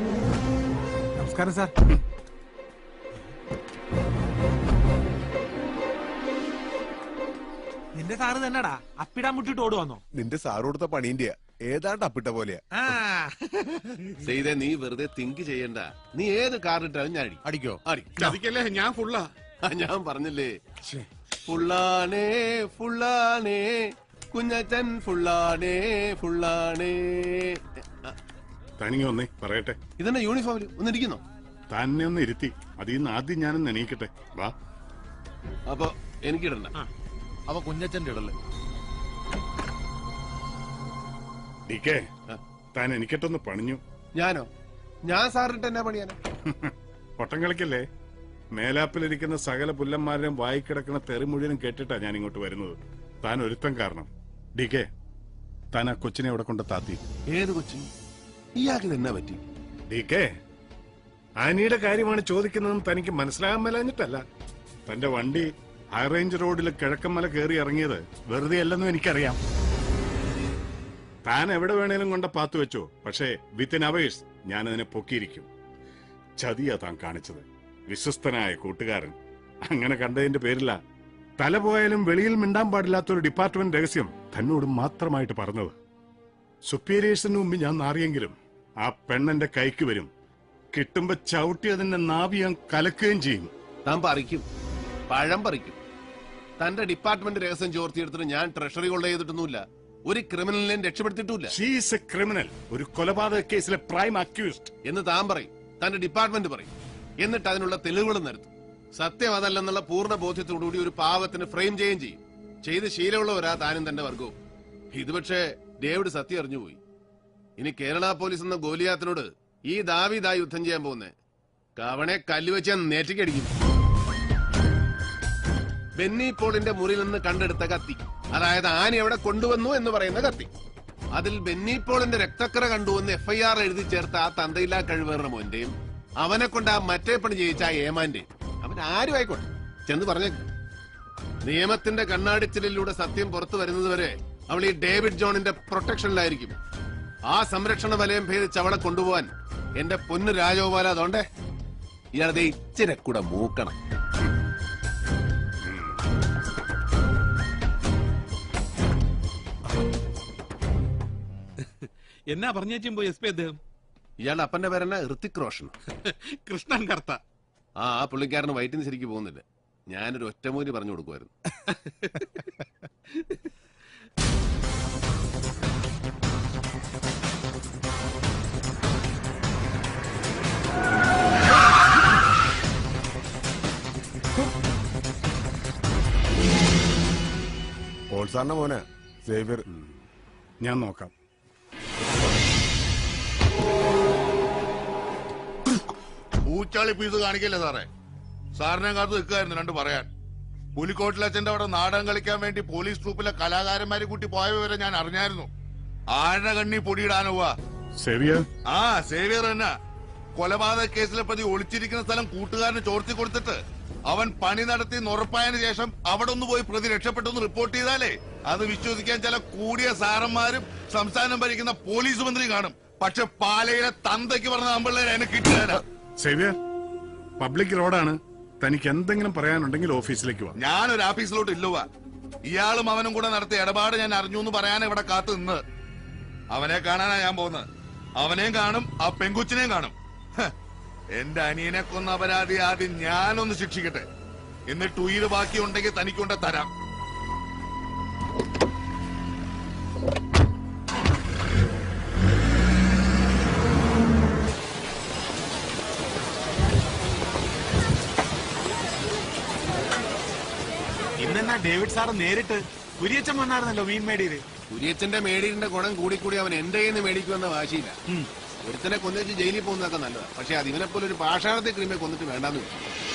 നമസ്കാരം സാർ. നിന്റെ സാറ് തന്നെടാ. അപ്പിടാൻ മുട്ടിട്ട് ഓടുവന്നോ നിന്റെ സാറ് കൊടുത്ത പണീന്റെയാ ഏതാണ്ട് അപ്പിട്ട പോലെയാ. ചെയ്തേ നീ വെറുതെ തിങ്ക് ചെയ്യണ്ട. നീ ഏത് കാറിട്ടാലും ഞാൻ അടി അടിക്കോ? അടി. ചതിക്കല്ലേ ഞാൻ ഫുള്ളാ. ആ, ഞാൻ പറഞ്ഞില്ലേ? ഫുള്ളാണേ ഫുള്ളാണേ. കുഞ്ഞച്ചൻ ഫുള്ളാണേ ഫുള്ളാണേ. തനിങ്ങി വന്നേ പറയട്ടെ. ഇതെന്നെ യൂണിഫോമിൽ ഒന്നിരിക്കുന്നോ തന്നെ ഒന്ന് ഇരുത്തി. അതിൽ നിന്ന് ആദ്യം ഞാനൊന്ന് എണീക്കട്ടെ. വാ. അപ്പൊ എനിക്കിടണ്ട അവ കുഞ്ഞച്ചന്റെ ഇടൽ. ഡി കെ താൻ എനിക്കിട്ടൊന്ന് പണിഞ്ഞു. ഞാനോ? ഞാൻ സാറിട്ട് എന്നാ പണിയാനോ ഒട്ടം കളിക്കല്ലേ? മേലാപ്പിലിരിക്കുന്ന സകല പുല്ലന്മാരുടെയും വായിക്കിടക്കുന്ന തെറി മുഴുവനും കേട്ടിട്ടാ ഞാൻ ഇങ്ങോട്ട് വരുന്നത്. താൻ ഒരുത്തം കാരണം. ഡി കെ താൻ ആ കൊച്ചിനെ ഇവിടെ കൊണ്ട് താത്തി? ഏത് കൊച്ചു ഇയാൾക്ക് എന്നാ പറ്റി? ഡി കെ ആനിയുടെ കാര്യമാണ് ചോദിക്കുന്നതെന്ന് തനിക്ക് മനസ്സിലാകാൻ മേലഞ്ഞിട്ടല്ല. തന്റെ വണ്ടി ഹൈ റേഞ്ച് റോഡിൽ കിഴക്കമ്മല കയറി ഇറങ്ങിയത് വെറുതെ അല്ലെന്നും എനിക്കറിയാം. താൻ എവിടെ വേണേലും കൊണ്ട പാത്തു വെച്ചോ പക്ഷേ വിത്തിൻ അവേഴ്സ് ഞാൻ അതിനെ പൊക്കിയിരിക്കും. ചതിയാ താൻ കാണിച്ചത്. വിശ്വസ്തനായ കൂട്ടുകാരൻ. അങ്ങനെ കണ്ടതിന്റെ പേരില്ല തല പോയാലും വെളിയിൽ മിണ്ടാൻ പാടില്ലാത്തൊരു ഡിപ്പാർട്ട്മെന്റ് രഹസ്യം തന്നോട് മാത്രമായിട്ട് പറഞ്ഞത്. സുപ്പീരിയേഴ്സിന് മുമ്പ് ഞാൻ നാറിയെങ്കിലും ആ പെണ്ണെന്റെ കൈക്ക് വരും. കിട്ടുമ്പോ ചവിട്ടി അതിന്റെ നാവി ഞാൻ കലക്കുകയും ചെയ്യും. താൻ പറിക്കും. പഴം പറിക്കും. തന്റെ ഡിപ്പാർട്ട്മെന്റ് രഹസ്യം ചോർത്തിയെടുത്തിട്ട് ഞാൻ ട്രഷറി കൊള്ള ചെയ്തിട്ടൊന്നുമില്ല. ഒരു ക്രിമിനലിനെയും രക്ഷപ്പെടുത്തിയിട്ടില്ല ഷീസ് എ ക്രിമിനൽ ഒരു കൊലപാതക കേസിലെ പ്രൈം അക്യൂസ്ഡ് എന്ന് താൻ പറയും. തന്റെ ഡിപ്പാർട്ട്മെന്റ് പറയും. എന്നിട്ട് അതിനുള്ള തെളിവുകൾ നിരത്തും സത്യം അതല്ലെന്നുള്ള പൂർണ ബോധ്യത്തോടുകൂടി ഒരു പാവത്തിന് ഫ്രെയിം ചെയ്യുകയും ചെയ്യും. ചെയ്ത് ശീലമുള്ളവരാ താനും തന്റെ വർഗവും. ഇത് പക്ഷേ ഡേവിഡ് സത്യം അറിഞ്ഞുപോയി. ഇനി കേരള പോലീസ് എന്ന ഗോലിയാത്തിനോട് ഈ ദാവീദാ യുദ്ധം ചെയ്യാൻ പോകുന്നേ? കവണെ കല്ലുവെച്ച് നേറ്റിക്കടിക്കും ബെന്നി പോളിന്റെ മുറിയിൽ നിന്ന് കണ്ടെടുത്ത കത്തി. അതായത് ആന എവിടെ കൊണ്ടുവന്നു എന്ന് പറയുന്ന കത്തി. അതിൽ ബെന്നി പോളിന്റെ രക്തക്കറ കണ്ടുവന്ന് എഫ്ഐആർ എഴുതി ചേർത്ത ആ തന്തയില്ലാ കഴിവേറുന്ന മോന്റെയും അവനെ കൊണ്ട് ആ മറ്റേ പണി ചെയ്യിച്ച ആ ഏമാന്റെയും. അവൻ ആരും ആയിക്കോട്ടെ. ചെന്ന് പറഞ്ഞേക്കും. നിയമത്തിന്റെ കണ്ണാടിച്ചിലിലൂടെ സത്യം പുറത്തു വരുന്നതുവരെ അവൾ ഈ ഡേവിഡ് ജോണിന്റെ പ്രൊട്ടക്ഷനിലായിരിക്കും. ആ സംരക്ഷണ വലയം ഭേദിച്ച് അവളെ കൊണ്ടുപോവാൻ എന്റെ പൊന്നു രാജഗോപാല അതുകൊണ്ടേ ഇയാളത് ഇച്ചിരി കൂടെ മൂക്കണം. എന്നാ പറഞ്ഞേച്ചും പോയി എസ് പി അദ്ദേഹം? ഇയാളുടെ അപ്പന്റെ പേരെന്നാ ഋത്തിക് റോഷൻ. കൃഷ്ണൻ കർത്ത. ആ ആ പുള്ളിക്കാരന് വൈറ്റിന് ശരിക്ക് പോകുന്നില്ല. ഞാനൊരു ഒറ്റമൂലി പറഞ്ഞു കൊടുക്കുമായിരുന്നു മോനെ സേവ്യർ. ഞാൻ നോക്കാം. പൂച്ചാളി പീസ് കാണിക്കല്ലേ സാറേ? സാറിനെ കാത്ത് നിൽക്കായിരുന്നു രണ്ട് പറയാൻ. പുലിക്കോട്ടിലച്ഛന്റെ അവിടെ നാടകം കളിക്കാൻ വേണ്ടി പോലീസ് ട്രൂപ്പിലെ കലാകാരന്മാരെ കൂട്ടി പോയ വിവരം ഞാൻ അറിഞ്ഞായിരുന്നു. ആരുടെ കണ്ണി പൊടിയിടാനുവാ സേവിയർ? ആ സേവിയർ തന്നെ. കൊലപാതക കേസിലെ പ്രതി ഒളിച്ചിരിക്കുന്ന സ്ഥലം കൂട്ടുകാരന് ചോർത്തി കൊടുത്തിട്ട് അവൻ പണി നടത്തി ഉറപ്പായതിനു ശേഷം അവിടെ ഒന്ന് പോയി പ്രതി രക്ഷപ്പെട്ടെന്ന് റിപ്പോർട്ട് ചെയ്താലേ അത് വിശ്വസിക്കാൻ ചില കൂടിയ സാറന്മാരും സംസ്ഥാനം ഭരിക്കുന്ന പോലീസ് മന്ത്രി കാണും. പക്ഷെ പാലയിലെ തന്തയ്ക്ക് പറഞ്ഞ അമ്പിള്ളേരെ അതിനെ സേവിയർ പബ്ലിക് റോഡാണ്. തനിക്ക് എന്തെങ്കിലും പറയാനുണ്ടെങ്കിൽ ഓഫീസിലേക്ക് വാ. ഞാനൊരു ഓഫീസിലോട്ട് ഇല്ലുവാ ഇയാളും അവനും കൂടെ നടത്തിയ ഇടപാട് ഞാൻ അറിഞ്ഞു എന്ന് പറയാൻ ഇവിടെ കാത്തു നിന്ന്. അവനെ കാണാനാ ഞാൻ പോകുന്നത്. അവനെയും കാണും ആ പെങ്കുച്ചിനെയും കാണും. എന്റെ അനിയനെ കൊന്ന അപരാധി ആദ്യം ഞാനൊന്ന് ശിക്ഷിക്കട്ടെ. എന്നിട്ട് ഉയിര് ബാക്കിയുണ്ടെങ്കിൽ തനിക്കൊണ്ട് തരാം. ഡേവിഡ് സാറ് നേരിട്ട് കുരിയച്ചൻ വന്നായിരുന്നല്ലോ മീൻ മേടിയിൽ കുര്യച്ചന്റെ മേടീരിന്റെ ഗുണം കൂടിക്കൂടി അവൻ എന്റെ കയ്യിൽ നിന്ന് മേടിക്കുമെന്ന വാശിയില്ല. ഒരുത്തനെ കൊന്നുവെച്ച് ജയിലിൽ പോകുന്നതൊക്കെ നല്ലതാണ് പക്ഷെ അത് ഇവനെ പോലെ ഒരു പാഷാണത്തെ ക്രിമിയെ കൊന്നിട്ട് വേണ്ടെന്ന് വെച്ചു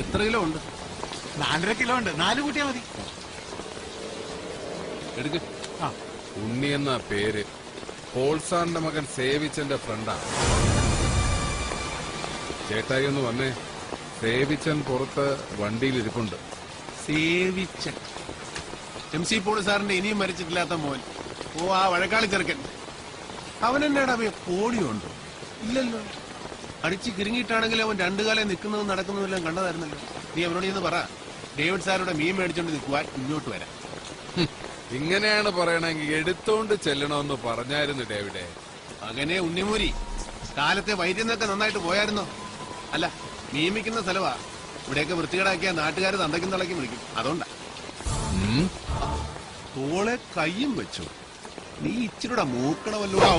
എത്ര കിലോ ഉണ്ട്? നാലര കിലോ ഉണ്ട്. നാല് കൂട്ടിയാ മതി. എടുക്ക്. ഉണ്ണി എന്ന പേര് പോൾസാറിന്റെ മകൻ സേവിച്ചന്റെ ഫ്രണ്ടാണ്. ചേട്ടായി ഒന്ന് വന്നേ. സേവിച്ചൻ പുറത്ത് വണ്ടിയിൽ ഇരിപ്പുണ്ട് സേവിച്ചൻ. എം സി പോളി സാറിന്റെ ഇനിയും മരിച്ചിട്ടില്ലാത്ത മോൻ. ഓ ആ വഴക്കാളി ചെറുക്കൻ. അവൻ എന്നാടാ പോളിയോ ഉണ്ടോ ഇല്ലല്ലോ. അടിച്ച് കിരുങ്ങിയിട്ടാണെങ്കിൽ അവൻ രണ്ടു കാലം നിൽക്കുന്നതും നടക്കുന്നതെല്ലാം കണ്ടതായിരുന്നല്ലോ. നീ അവനോട് ഇന്ന് പറ. ഡേവിഡ് സാറുടെ മീൻ മേടിച്ചോണ്ട് നിൽക്കുവാൻ ഇങ്ങോട്ട് വരാം. ഇങ്ങനെയാണ് പറയണെങ്കിൽ എടുത്തോണ്ട് ചെല്ലണമെന്ന് പറഞ്ഞായിരുന്നു ഡേവിഡെ. അങ്ങനെ ഉണ്ണിമൂരി കാലത്തെ വൈദ്യം നന്നായിട്ട് പോയായിരുന്നോ? അല്ല നിയമിക്കുന്ന സ്ഥലവാ. ഇവിടെയൊക്കെ വൃത്തികേടാക്കിയ നാട്ടുകാർ തന്തയ്ക്കും തളയ്ക്കും വിളിക്കും. അതുകൊണ്ടാ. തോളെ കയ്യും വെച്ചു. നീ ഇച്ചിരൂടെ മൂക്കണമല്ലോ ആ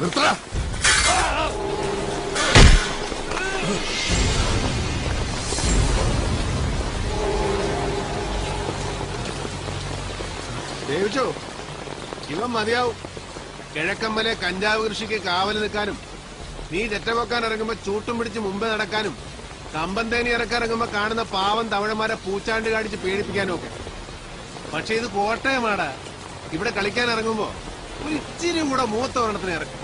നിർത്തടാ. ദേവിച്ചോ ഇവൻ മതിയാവും. കിഴക്കമ്പലെ കഞ്ചാവ് കൃഷിക്ക് കാവൽ നിൽക്കാനും നീ ചെറ്റവെക്കാൻ ഇറങ്ങുമ്പോ ചൂട്ടും പിടിച്ച് മുമ്പേ നടക്കാനും കമ്പന്തേനി തേനി ഇറക്കാൻ ഇറങ്ങുമ്പോ കാണുന്ന പാവം തമിഴന്മാരെ പൂച്ചാണ്ട് കാണിച്ച് പേടിപ്പിക്കാനും ഒക്കെ. പക്ഷെ ഇത് കോട്ടയമാടാ. ഇവിടെ കളിക്കാൻ ഇറങ്ങുമ്പോ ഒരു ഇച്ചിരി കൂടെ മുഖത്ത് ഒരെണ്ണത്തിന് ഇറക്കും.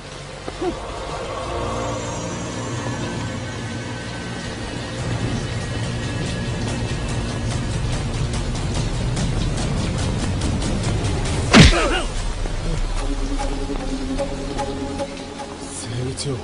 സേവിച്ചു?